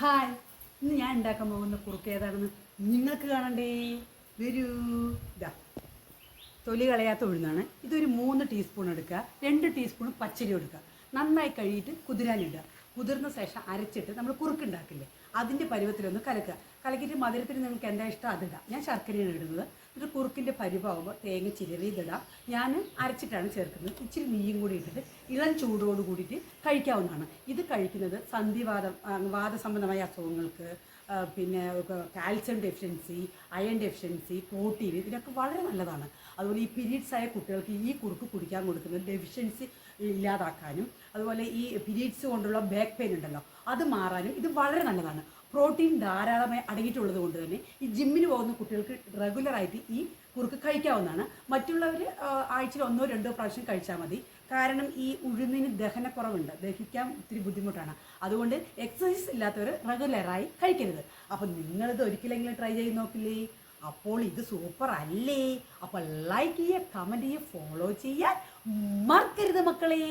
Hi. ഇന്ന് ഞാൻ ഉണ്ടാക്കാൻ പോകുന്ന കുറുക്ക് ഏതാണെന്ന് നിങ്ങൾക്ക് കാണണ്ടേ? വരൂ. ഇതാ തൊലി കളയാത്ത ഉഴുന്നാണ്. ഇതൊരു മൂന്ന് ടീസ്പൂൺ എടുക്കുക. രണ്ട് ടീസ്പൂൺ പച്ചരി എടുക്കുക നന്നായി കഴുകിയിട്ട് കുതിരാനിടുക. കുതിർന്ന ശേഷം അരച്ചിട്ട് നമ്മൾ കുറുക്കുണ്ടാക്കില്ലേ? അതിന്റെ പരുവത്തിലൊന്ന് കലക്കുക. കലക്കിയിട്ട് മധുരത്തിന് നിങ്ങൾക്ക് എന്താ ഇഷ്ടം അതിടാം. ഞാൻ ശർക്കരയാണ് ഇടുന്നത്. എന്നിട്ട് കുറുക്കിന്റെ പരുവാകുമ്പോൾ തേങ്ങ ചിരവി ഇതിടാം. ഞാൻ അരച്ചിട്ടാണ് ചേർക്കുന്നത്. ഇച്ചിരി നെയ്യും കൂടി ഇട്ടിട്ട് ഇളം ചൂടോട് കൂടിയിട്ട് കഴിക്കാവുന്നതാണ്. ഇത് കഴിക്കുന്നത് സന്ധിവാദം വാദസംബന്ധമായ അസുഖങ്ങൾക്ക് പിന്നെ calcium deficiency iron deficiency protein ഇതിനൊക്കെ വളരെ നല്ലതാണ്. അതുപോലെ ഈ പീരീഡ്സ് ആയ കുട്ടികൾക്ക് ഈ കുറുക്ക് കുടിക്കാൻ കൊടുക്കുന്നത് ഡെഫിഷ്യൻസി ഇല്ലാതാക്കാനും അതുപോലെ ഈ പീരീഡ്സ് കൊണ്ടുള്ള ബാക്ക് പെയിൻ ഉണ്ടല്ലോ അത് മാറാനും ഇത് വളരെ നല്ലതാണ്. പ്രോട്ടീൻ ധാരാളമായി അടങ്ങിയിട്ടുള്ളത് കൊണ്ട് തന്നെ ഈ ജിമ്മിന് പോകുന്ന കുട്ടികൾക്ക് റെഗുലറായിട്ട് ഈ കുറുക്ക് കഴിക്കാവുന്നതാണ്. മറ്റുള്ളവർ ആഴ്ചയിൽ ഒന്നോ രണ്ടോ പ്രാവശ്യം കഴിച്ചാൽ മതി. കാരണം ഈ ഉഴുന്നിന് ദഹനക്കുറവുണ്ട്. ദഹിക്കാൻ ഒത്തിരി ബുദ്ധിമുട്ടാണ്. അതുകൊണ്ട് എക്സസൈസ് ഇല്ലാത്തവർ റെഗുലറായി കഴിക്കരുത്. അപ്പം നിങ്ങളിത് ഒരിക്കലെങ്കിലും ട്രൈ ചെയ്ത് നോക്കില്ലേ? അപ്പോൾ ഇത് സൂപ്പർ അല്ലേ? അപ്പോൾ ലൈക്ക് ചെയ്യുക കമന്റ് ചെയ്യുക ഫോളോ ചെയ്യാൻ മറക്കരുത് മക്കളെ.